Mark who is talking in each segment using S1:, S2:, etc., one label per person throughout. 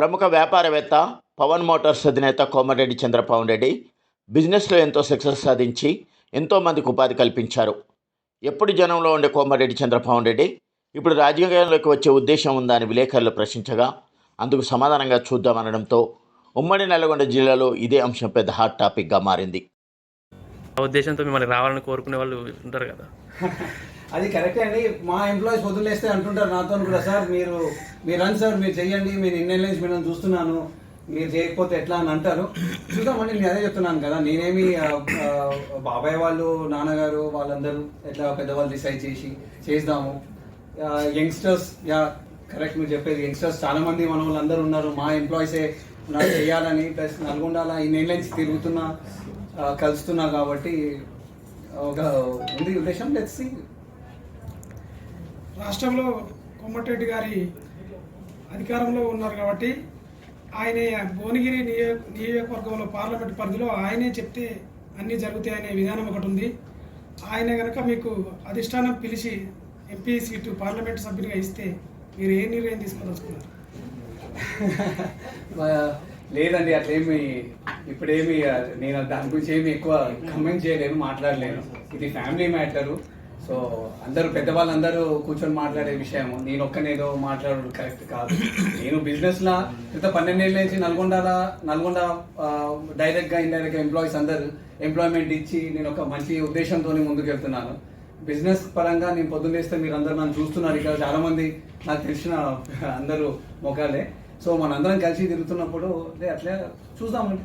S1: ప్రముఖ వ్యాపారవేత్త పవన్ మోటార్స్ అధినేత కోమరెడ్డి చంద్రపవన్ రెడ్డి బిజినెస్లో ఎంతో సక్సెస్ సాధించి ఎంతోమందికి ఉపాధి కల్పించారు. ఎప్పుడు జనంలో ఉండే కోమరెడ్డి చంద్రపవన్ రెడ్డి ఇప్పుడు రాజకీయాల్లోకి వచ్చే ఉద్దేశం ఉందా అని విలేకరులు ప్రశ్నించగా అందుకు సమాధానంగా చూద్దామనడంతో ఉమ్మడి నల్గొండ జిల్లాలో ఇదే అంశం పెద్ద హాట్ టాపిక్గా మారింది.
S2: ఉద్దేశంతో మిమ్మల్ని రావాలని కోరుకునే వాళ్ళు ఉంటారు కదా.
S3: అది కరెక్టే అండి. మా ఎంప్లాయీస్ వదిలేస్తే అంటుంటారు నాతో కూడా సార్ మీరు మీరు రండి సార్ మీరు చెయ్యండి మీరు ఇన్నెల్ నుంచి నేను చూస్తున్నాను మీరు చేయకపోతే ఎట్లా? అని అంటారు. చూద్దామండి నేను అదే చెప్తున్నాను కదా నేనేమి బాబాయ్ వాళ్ళు నాన్నగారు వాళ్ళందరూ ఎట్లా పెద్దవాళ్ళు డిసైడ్ చేసి చేద్దాము. యంగ్స్టర్స్ యా కరెక్ట్ మీరు చెప్పేది యంగ్స్టర్స్ చాలా మంది మన వాళ్ళందరూ ఉన్నారు. మా ఎంప్లాయీసే నాకు చేయాలని ప్లస్ నల్గొండల ఇన్నేళ్ళ నుంచి తిరుగుతున్నా కలుస్తున్నా కాబట్టి ఒక ఉంది ఉద్దేశం. లెట్స్ సీ
S4: రాష్ట్రంలో కొమ్మటిరెడ్డి గారి అధికారంలో ఉన్నారు కాబట్టి ఆయన భువనగిరి నియోజక నియోజకవర్గంలో పార్లమెంట్ పరిధిలో ఆయనే చెప్తే అన్నీ జరుగుతాయనే విధానం ఒకటి ఉంది. ఆయన కనుక మీకు అధిష్టానం పిలిచి ఎంపీ సీటు పార్లమెంట్ సభ్యునిగా ఇస్తే మీరు ఏ నిర్ణయం తీసుకోదలుచుకున్నారు?
S3: లేదండి అట్లేమి ఇప్పుడేమి నేను దాని గురించి ఏమి ఎక్కువ కమెంట్ చేయలేను మాట్లాడలేను. ఇది ఫ్యామిలీ మ్యాటరు. సో అందరూ పెద్దవాళ్ళందరూ కూర్చొని మాట్లాడే విషయం నేను ఒక్కనేదో మాట్లాడడం కరెక్ట్ కాదు. నేను బిజినెస్ లా గత పన్నెండేళ్ళ నుంచి నల్గొండలో నల్గొండ డైరెక్ట్గా ఇండైరెక్ట్గా ఎంప్లాయీస్ అందరు ఎంప్లాయ్మెంట్ ఇచ్చి నేను ఒక మంచి ఉద్దేశంతో ముందుకు వెళ్తున్నాను. బిజినెస్ పరంగా నేను పొద్దున్నేస్తే మీరు అందరూ నన్ను చూస్తున్నారు ఇక్కడ. చాలా మంది నాకు తెలిసిన అందరూ మొగాలే సో మనందరం కలిసి తిరుగుతున్నప్పుడు అదే అట్లా చూద్దామండి.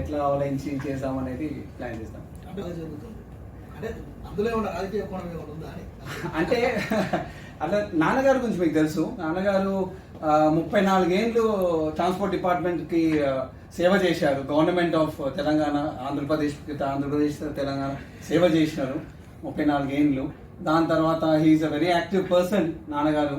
S3: ఎట్లా అవలంచి చేద్దాం. అనేది ప్లాన్ చేస్తాం
S5: అంటే అందులో ఉన్న రాజకీయ కోణం ఏమైనా ఉందా అని.
S3: అంటే అట్లా నాన్నగారి గురించి మీకు తెలుసు. నాన్నగారు ముప్పై నాలుగేళ్ళు ట్రాన్స్పోర్ట్ డిపార్ట్మెంట్కి సేవ చేశారు. గవర్నమెంట్ ఆఫ్ తెలంగాణ ఆంధ్రప్రదేశ్ ఆంధ్రప్రదేశ్ తెలంగాణ సేవ చేసినారు ముప్పై నాలుగేళ్ళు దాని తర్వాత he is a very active person నాన్నగారు.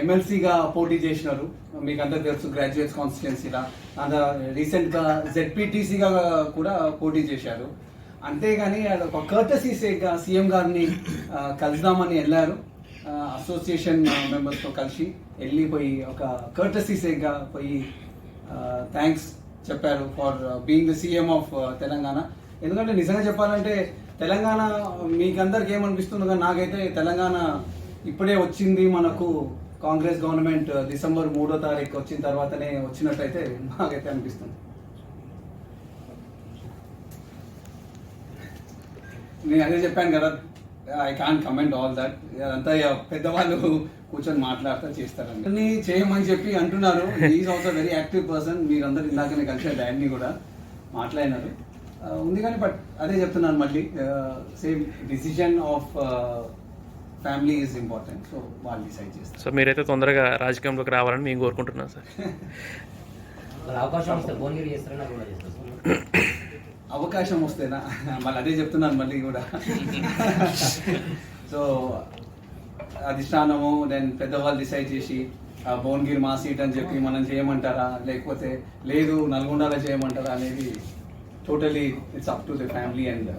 S3: ఎమ్మెల్సీగా పోటీ చేసినారు. మీకు అందరు తెలుసు గ్రాడ్యుయేట్స్ కాన్స్టిట్యున్సీలా అంత రీసెంట్గా జెడ్పీటీసీగా కూడా పోటీ చేశారు. అంతేగాని ఒక కర్టసీసేగా సీఎం గారిని కలుద్దామని వెళ్ళారు. అసోసియేషన్ మెంబర్స్తో కలిసి వెళ్ళిపోయి ఒక కర్టసీసేగా పోయి థ్యాంక్స్ చెప్పారు for being the CM of Telangana. ఎందుకంటే నిజంగా చెప్పాలంటే తెలంగాణ మీకందరికి ఏమనిపిస్తుందో కానీ నాకైతే తెలంగాణ ఇప్పుడే వచ్చింది మనకు. కాంగ్రెస్ గవర్నమెంట్ డిసెంబర్ మూడో తారీఖు వచ్చిన తర్వాతనే వచ్చినట్టయితే నాకైతే అనిపిస్తుంది. నేను అదే చెప్పాను కదా I can comment all that అదంతా ఇక పెద్దవాళ్ళు కూర్చొని మాట్లాడుతూ చేస్తారండి అన్ని చేయమని చెప్పి అంటున్నారు. Is also very active person మీరందరూ ఇందాకనే కలిసారు డాడీని కూడా మాట్లాడినారు. ఉంది కానీ బట్ అదే చెప్తున్నాను మళ్ళీ. Same decision of family is important so వాళ్ళు డిసైడ్ చేస్తారు.
S2: సో మీరైతే తొందరగా రాజకీయంలోకి రావాలని మేము కోరుకుంటున్నాం సార్.
S6: అవకాశం వస్తే భువనగిరి చేస్తారని కూడా చేస్తారు సార్.
S3: అవకాశం వస్తేనా మళ్ళీ అదే చెప్తున్నాను మళ్ళీ కూడా. సో అధిష్టానము దెన్ పెద్దవాళ్ళు డిసైడ్ చేసి ఆ భువనగిరి మా సీట్ అని చెప్పి మనం చేయమంటారా? లేకపోతే లేదు నల్గొండలో చేయమంటారా? అనేది totally it's up to the family and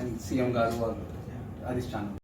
S3: and CM గారు అధిష్టానం